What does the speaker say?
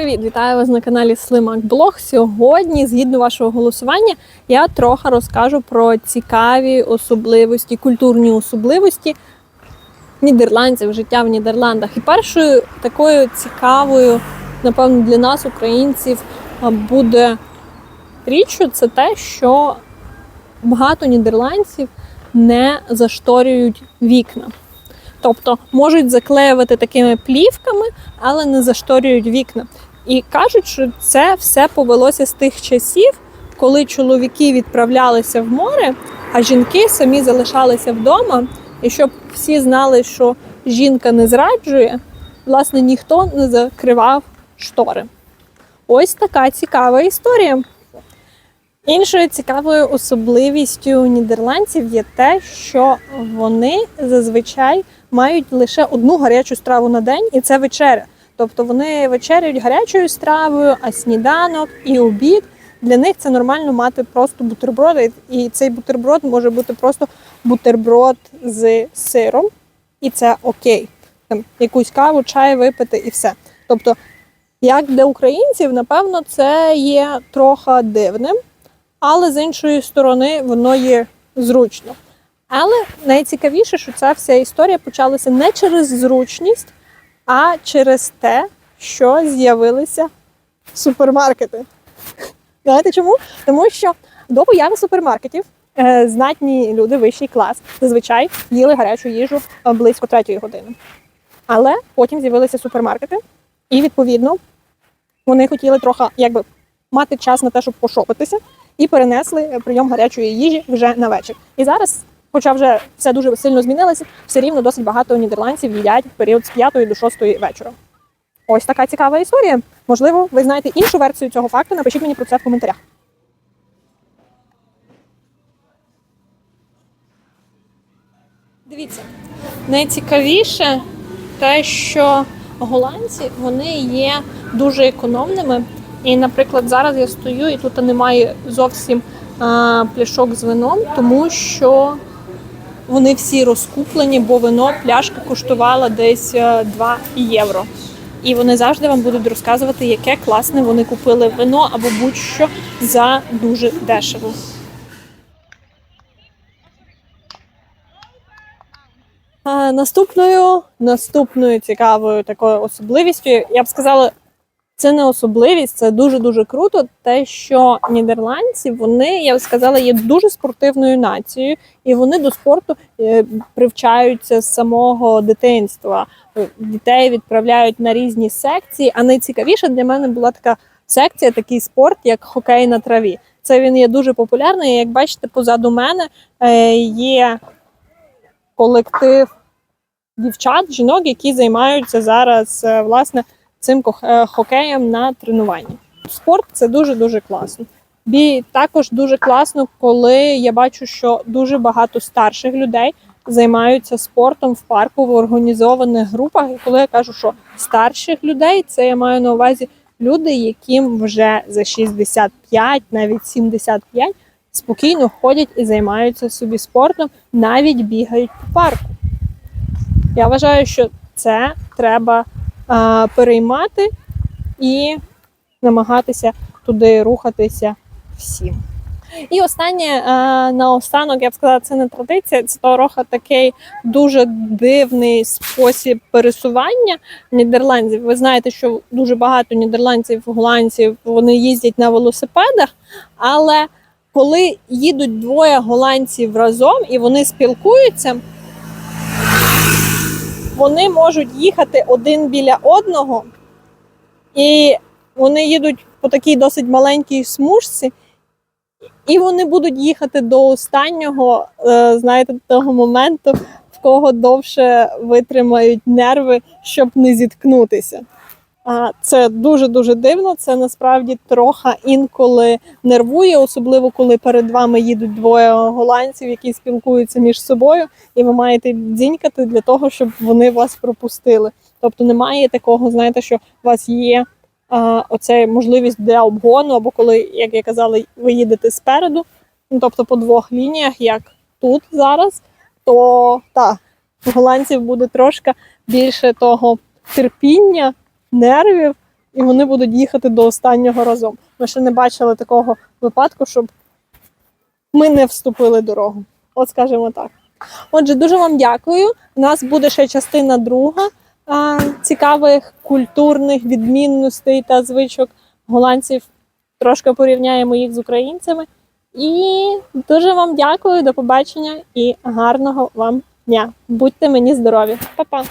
Привіт, вітаю вас на каналі Слимак Блог. Сьогодні, згідно вашого голосування, я трохи розкажу про цікаві особливості, культурні особливості нідерландців, життя в Нідерландах. І першою такою цікавою, напевно, для нас, українців, буде річчю це те, що багато нідерландців не зашторюють вікна. Тобто можуть заклеювати такими плівками, але не зашторюють вікна. І кажуть, що це все повелося з тих часів, коли чоловіки відправлялися в море, а жінки самі залишалися вдома. І щоб всі знали, що жінка не зраджує, власне, ніхто не закривав штори. Ось така цікава історія. Іншою цікавою особливістю нідерландців є те, що вони зазвичай мають лише одну гарячу страву на день, і це вечеря. Тобто вони вечеряють гарячою стравою, а сніданок і обід для них це нормально мати просто бутерброди. І цей бутерброд може бути просто бутерброд з сиром, і це окей. Там якусь каву, чай випити і все. Тобто, як для українців, напевно, це є трохи дивним, але з іншої сторони воно є зручно. Але найцікавіше, що ця вся історія почалася не через зручність, а через те, що з'явилися супермаркети. Знаєте чому? Тому що до появи супермаркетів е, знатні люди, вищий клас, зазвичай їли гарячу їжу е, близько третьої години. Але потім з'явилися супермаркети, і відповідно вони хотіли трохи якби мати час на те, щоб пошопитися, і перенесли прийом гарячої їжі вже на вечір. І зараз, хоча вже все дуже сильно змінилося, все рівно досить багато нідерландців їдять в період з 5 до 6 вечора. Ось така цікава історія. Можливо, ви знаєте іншу версію цього факту. Напишіть мені про це в коментарях. Дивіться, найцікавіше те, що голландці вони є дуже економними. І, наприклад, зараз я стою і тут немає зовсім а, пляшок з вином, тому що вони всі розкуплені, бо вино пляшка коштувала десь е, 2 євро. І вони завжди вам будуть розказувати, яке класне вони купили вино або будь-що за дуже дешево. А, наступною, наступною цікавою такою особливістю, я б сказала, це не особливість, це дуже дуже круто. Те, що нідерландці, вони, я б сказала, є дуже спортивною нацією, і вони до спорту е, привчаються з самого дитинства. Е, Дітей відправляють на різні секції. А найцікавіше для мене була така секція, такий спорт, як хокей на траві. Це він є дуже популярний. Як бачите, позаду мене е, є колектив дівчат, жінок, які займаються зараз власне цим е, хокеєм на тренуванні. Спорт це дуже дуже класно. І також дуже класно, коли я бачу, що дуже багато старших людей займаються спортом в парку в організованих групах. І коли я кажу, що старших людей, це я маю на увазі люди, яким вже за 65, навіть 75, спокійно ходять і займаються собі спортом, навіть бігають по парку. Я вважаю, що це треба переймати і намагатися туди рухатися всім. І останнє наостанок, я б сказала, це не традиція, це трохи такий дуже дивний спосіб пересування нідерландців. Ви знаєте, що дуже багато нідерландців, голландців вони їздять на велосипедах, але коли їдуть двоє голландців разом і вони спілкуються, вони можуть їхати один біля одного, і вони їдуть по такій досить маленькій смужці, і вони будуть їхати до останнього, е, знаєте, того моменту, в кого довше витримають нерви, щоб не зіткнутися. Це дуже дуже дивно. Це насправді трохи інколи нервує, особливо коли перед вами їдуть двоє голландців, які спілкуються між собою, і ви маєте дзінькати для того, щоб вони вас пропустили. Тобто немає такого, знаєте, що у вас є а, оце можливість для обгону, або коли, як я казала, ви їдете спереду, ну тобто по двох лініях, як тут зараз, то так, у голландців буде трошки більше того терпіння, нервів, і вони будуть їхати до останнього разом. Ми ще не бачили такого випадку, щоб ми не вступили дорогу. От скажімо так. Отже, дуже вам дякую. У нас буде ще частина друга а, цікавих культурних відмінностей та звичок голландців. Трошки порівняємо їх з українцями. І дуже вам дякую, до побачення і гарного вам дня. Будьте мені здорові. Па-па!